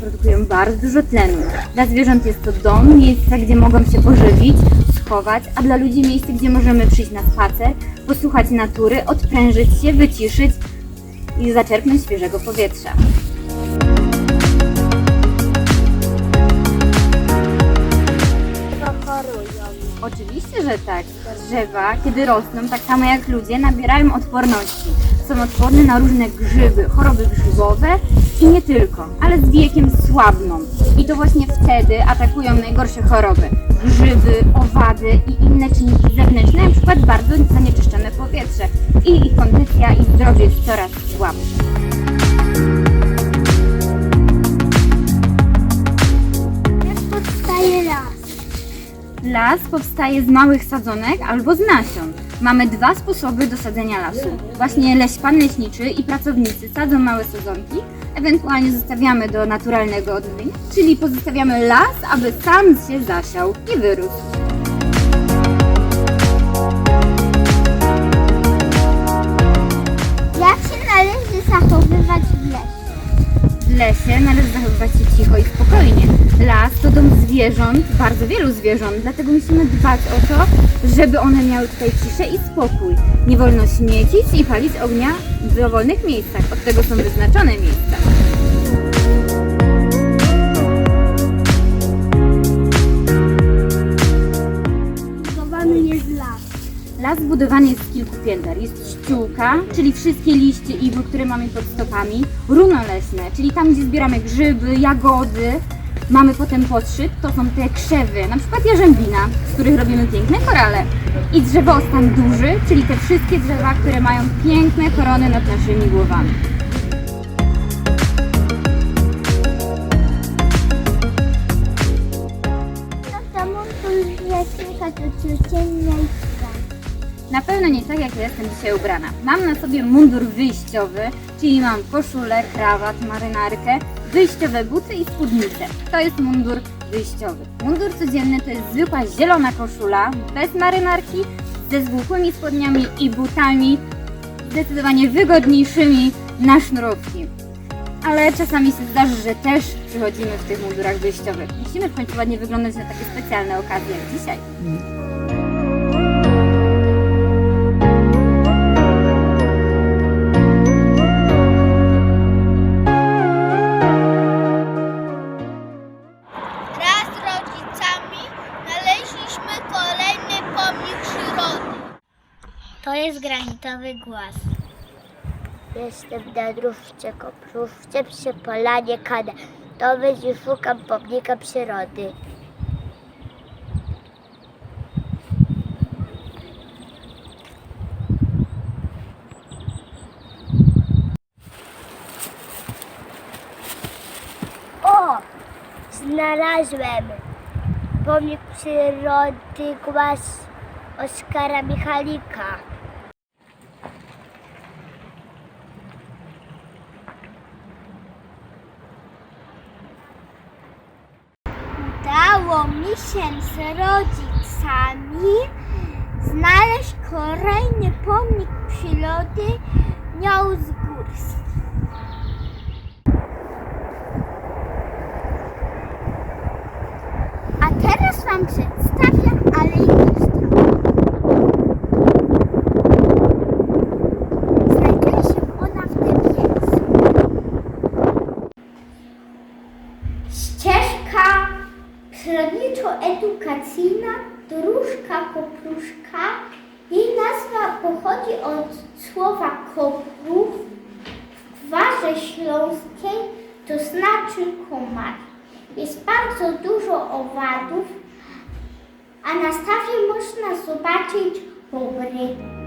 produkują bardzo dużo tlenu. Dla zwierząt jest to dom, miejsce, gdzie mogą się pożywić, schować, a dla ludzi miejsce, gdzie możemy przyjść na spacer, posłuchać natury, odprężyć się, wyciszyć i zaczerpnąć świeżego powietrza. Oczywiście, że tak. Drzewa, kiedy rosną, tak samo jak ludzie, nabierają odporności. Są odporne na różne grzyby, choroby grzybowe i nie tylko, ale z wiekiem słabną. I to właśnie wtedy atakują najgorsze choroby. Grzyby, owady i inne czynniki zewnętrzne, przykład bardzo zanieczyszczone powietrze. I ich kondycja i zdrowie jest coraz słabsze. Las powstaje z małych sadzonek albo z nasion. Mamy dwa sposoby do sadzenia lasu. Właśnie leś pan leśniczy i pracownicy sadzą małe sadzonki, ewentualnie zostawiamy do naturalnego odnowienia, czyli pozostawiamy las, aby sam się zasiał i wyrósł. Lesie należy zachowywać się cicho i spokojnie. Las to dom zwierząt, bardzo wielu zwierząt, dlatego musimy dbać o to, żeby one miały tutaj ciszę i spokój. Nie wolno śmiecić i palić ognia w dowolnych miejscach. Od tego są wyznaczone miejsca. Las budowany jest z kilku pięter. Jest ściółka, czyli wszystkie liście igły, które mamy pod stopami. Runo leśne, czyli tam, gdzie zbieramy grzyby, jagody. Mamy potem podszyt, to są te krzewy, na przykład jarzębina, z których robimy piękne korale. I drzewostan duży, czyli te wszystkie drzewa, które mają piękne korony nad naszymi głowami. No to to codziennie Na pewno nie tak, jak ja jestem dzisiaj ubrana. Mam na sobie mundur wyjściowy, czyli mam koszulę, krawat, marynarkę, wyjściowe buty i spódnicę. To jest mundur wyjściowy. Mundur codzienny to jest zwykła zielona koszula, bez marynarki, ze zwykłymi spodniami i butami, zdecydowanie wygodniejszymi na sznurówki. Ale czasami się zdarzy, że też przychodzimy w tych mundurach wyjściowych. Musimy w końcu ładnie wyglądać na takie specjalne okazje dzisiaj. Jest granitowy głaz. Jestem na drówce koprówce przy polanie kanatowej i szukam pomnika przyrody. O! Znalazłem pomnik przyrody głaz Oskara Michalika. Udało mi się z rodzicami znaleźć kolejny pomnik przyrody Niauzgórski. A teraz Wam przedstawię Stron. Znajduje się ona w tym miejscu. Ścieżka przyrodniczo-edukacyjna Dróżka Kopruszka. Jej nazwa pochodzi od słowa koprów w gwarze śląskiej, to znaczy komar. Jest bardzo dużo owadów, a na stawie można zobaczyć bobry.